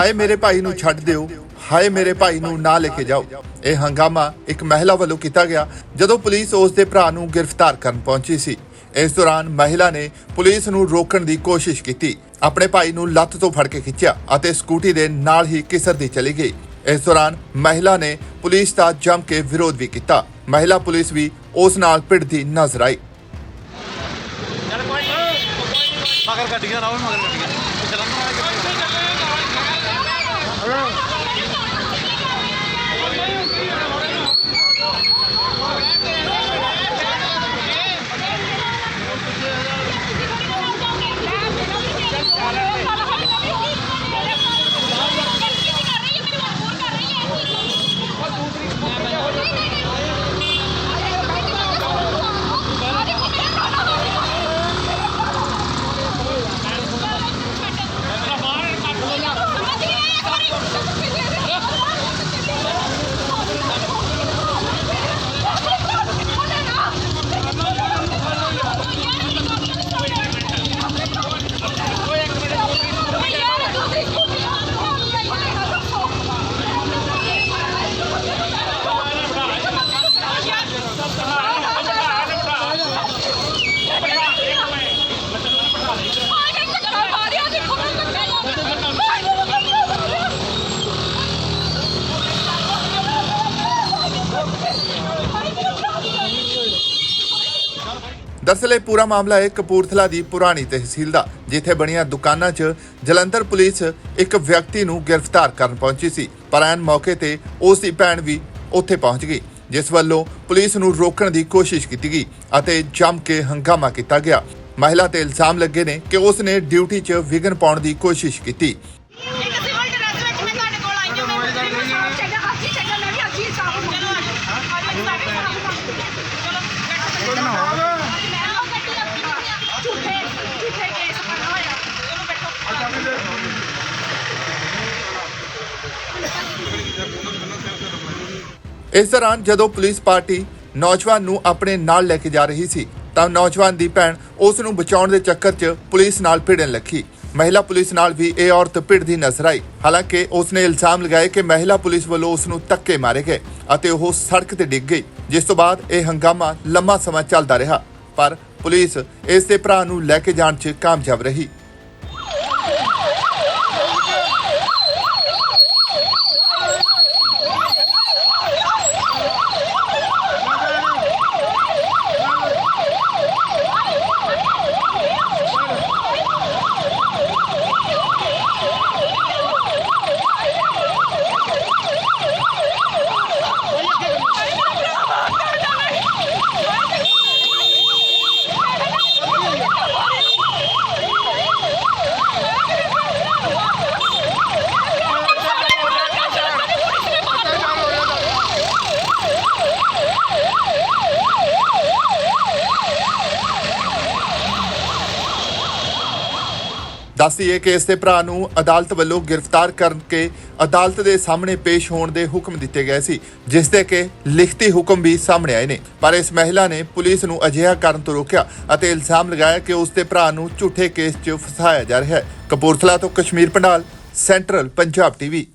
ਹਾਏ ਮੇਰੇ ਭਾਈ ਨੂੰ ਛੱਡ ਦਿਓ ਹਾਏ ਮੇਰੇ ਭਾਈ ਨੂੰ ਨਾ ਲੈ ਕੇ ਜਾਓ। ਇਹ ਹੰਗਾਮਾ ਇੱਕ ਮਹਿਲਾ ਵੱਲੋਂ ਕੀਤਾ ਗਿਆ ਜਦੋਂ ਪੁਲਿਸ ਉਸ ਦੇ ਭਰਾ ਨੂੰ ਗ੍ਰਿਫਤਾਰ ਕਰਨ ਪਹੁੰਚੀ ਸੀ। ਇਸ ਦੌਰਾਨ ਮਹਿਲਾ ਨੇ ਪੁਲਿਸ ਨੂੰ ਰੋਕਣ ਦੀ ਕੋਸ਼ਿਸ਼ ਕੀਤੀ। ਆਪਣੇ ਭਾਈ ਨੂੰ ਲੱਤ ਤੋਂ ਫੜ ਕੇ ਖਿੱਚਿਆ ਅਤੇ ਸਕੂਟੀ ਦੇ ਨਾਲ ਹੀ ਕਿਸਰਦੀ ਚਲੀ ਗਈ। ਇਸ ਦੌਰਾਨ ਮਹਿਲਾ ਨੇ ਪੁਲਿਸ ਦਾ ਜੰਮ ਕੇ ਵਿਰੋਧ ਵੀ ਕੀਤਾ। ਮਹਿਲਾ ਪੁਲਿਸ ਵੀ ਉਸ ਨਾਲ ਭਿੜਦੀ ਨਜ਼ਰ ਆਈ। ਮਗਰ ਗੱਡੀਆਂ ਰਾਓ ਮਗਰ ਗੱਡੀਆਂ। ਜਲੰਧਰ ਵਾਲੇ All right. ਦਰਅਸਲ ਇਹ ਪੂਰਾ ਮਾਮਲਾ ਹੈ ਕਪੂਰਥਲਾ ਦੀ ਪੁਰਾਣੀ ਤਹਿਸੀਲ ਦਾ, ਜਿੱਥੇ ਬਣੀਆਂ ਦੁਕਾਨਾਂ 'ਚ ਜਲੰਧਰ ਪੁਲਿਸ ਇੱਕ ਵਿਅਕਤੀ ਨੂੰ ਗ੍ਰਿਫਤਾਰ ਕਰਨ ਪਹੁੰਚੀ ਸੀ, ਪਰ ਐਨ ਮੌਕੇ ਤੇ ਉਸ ਦੀ ਭੈਣ ਵੀ ਉੱਥੇ ਪਹੁੰਚ ਗਈ, ਜਿਸ ਵੱਲੋਂ ਪੁਲਿਸ ਨੂੰ ਰੋਕਣ ਦੀ ਕੋਸ਼ਿਸ਼ ਕੀਤੀ ਗਈ ਅਤੇ ਜੰਮ ਕੇ ਹੰਗਾਮਾ ਕੀਤਾ ਗਿਆ। ਮਹਿਲਾ ਤੇ ਇਲਜ਼ਾਮ ਲੱਗੇ ਨੇ ਕਿ ਉਸ ਨੇ ਡਿਊਟੀ 'ਚ ਵਿਘਨ ਪਾਉਣ ਦੀ ਕੋਸ਼ਿਸ਼ ਕੀਤੀ। ਇੱਕ ਸਿਵਲ ਡਰੈਸ ਵਿੱਚ ਮੈਂ ਤੁਹਾਡੇ ਕੋਲ ਆਈ ਹਾਂ ਮੈਂ ਮੈਨੂੰ ਸਾਫ਼ ਚਾਹੀਦਾ ਅੱਜ ਹੀ ਚਾਹੀਦਾ ਮੈਂ ਵੀ ਅੱਜ ਹੀ ਸਾਫ਼ ਹੋ ਚਲੋ ਅੱਜ ਮੈਂ ਵੀ ਸਾਫ਼ ਕਰ ਚਲੋ ਚਲੋ ਮੈਂ ਉਹ ਗੱਡੀ ਆਪਣੀ ਝੂਠੇ ਝੂਠੇ ਕੇਸ ਪਾਣਾ ਹੋਇਆ ਚਲੋ ਬੈਠੋ ਇਸ ਦੌਰਾਨ ਜਦੋਂ ਪੁਲਿਸ ਪਾਰਟੀ ਨੌਜਵਾਨ ਨੂੰ ਆਪਣੇ ਨਾਲ ਲੈ ਕੇ ਜਾ ਰਹੀ ਸੀ, ਤਾਂ ਨੌਜਵਾਨ ਦੀ ਭੈਣ ਉਸ ਨੂੰ ਬਚਾਉਣ ਦੇ ਚੱਕਰ 'ਚ ਪੁਲਿਸ ਨਾਲ ਭਿੜਨ ਲੱਗੀ। ਮਹਿਲਾ ਪੁਲਿਸ ਨਾਲ ਵੀ ਇਹ ਔਰਤ ਭਿੜਦੀ ਨਜ਼ਰ ਆਈ। ਹਾਲਾਂਕਿ ਉਸ ਨੇ ਇਲਜ਼ਾਮ ਲਗਾਏ ਕਿ ਮਹਿਲਾ ਪੁਲਿਸ ਵੱਲੋਂ ਉਸ ਨੂੰ ਧੱਕੇ ਮਾਰੇ ਗਏ ਅਤੇ ਉਹ ਸੜਕ ਤੇ ਡਿੱਗ ਗਈ, ਜਿਸ ਤੋਂ ਬਾਅਦ ਇਹ ਹੰਗਾਮਾ ਲੰਮਾ ਸਮਾਂ ਚੱਲਦਾ ਰਿਹਾ। ਪਰ ਪੁਲਿਸ ਇਸ ਦੇ ਭਰਾ ਨੂੰ ਲੈ ਕੇ ਜਾਣ 'ਚ ਕਾਮਯਾਬ ਰਹੀ। ਦੱਸਦੀਏ ਕਿ ਇਸ ਦੇ ਭਰਾ ਨੂੰ ਅਦਾਲਤ ਵੱਲੋਂ ਗ੍ਰਿਫਤਾਰ ਕਰਕੇ ਅਦਾਲਤ ਦੇ ਸਾਹਮਣੇ ਪੇਸ਼ ਹੋਣ ਦੇ ਹੁਕਮ ਦਿੱਤੇ ਗਏ ਸੀ, ਜਿਸ ਦੇ ਕਿ ਲਿਖਤੀ ਹੁਕਮ ਵੀ ਸਾਹਮਣੇ ਆਏ ਨੇ। ਪਰ ਇਸ ਮਹਿਲਾ ਨੇ ਪੁਲਿਸ ਨੂੰ ਅਜਿਹਾ ਕਰਨ ਤੋਂ ਰੋਕਿਆ ਅਤੇ ਇਲਜ਼ਾਮ ਲਗਾਇਆ ਕਿ ਉਸ ਦੇ ਭਰਾ ਨੂੰ ਝੂਠੇ ਕੇਸ 'ਚ ਫਸਾਇਆ ਜਾ ਰਿਹਾ ਹੈ। ਕਪੂਰਥਲਾ ਤੋਂ ਕਸ਼ਮੀਰ ਪੰਡਾਲ, ਸੈਂਟਰਲ ਪੰਜਾਬ ਟੀਵੀ।